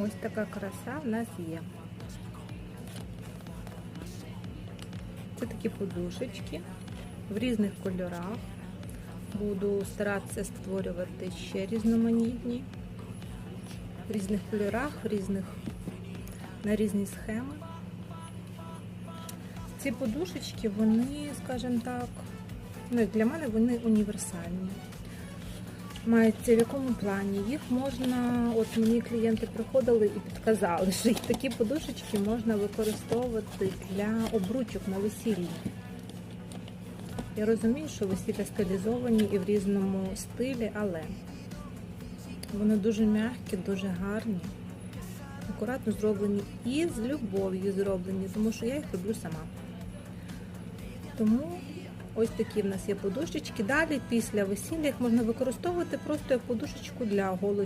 Ось така краса в нас є. Це такі подушечки в різних кольорах. Буду старатися створювати ще різноманітні, в різних кольорах, в різних, на різні схеми. Ці подушечки, вони, скажімо так, ну, для мене вони універсальні. Мається в якому плані? Їх можна, от мені клієнти приходили і підказали, що такі подушечки можна використовувати для обручок на весіллі. Я розумію, що весілля стилізовані і в різному стилі, але вони дуже м'які, дуже гарні, акуратно зроблені і з любов'ю зроблені, тому що я їх роблю сама. Тому ось такі в нас є подушечки. Далі, після весілля, їх можна використовувати просто як подушечку для голої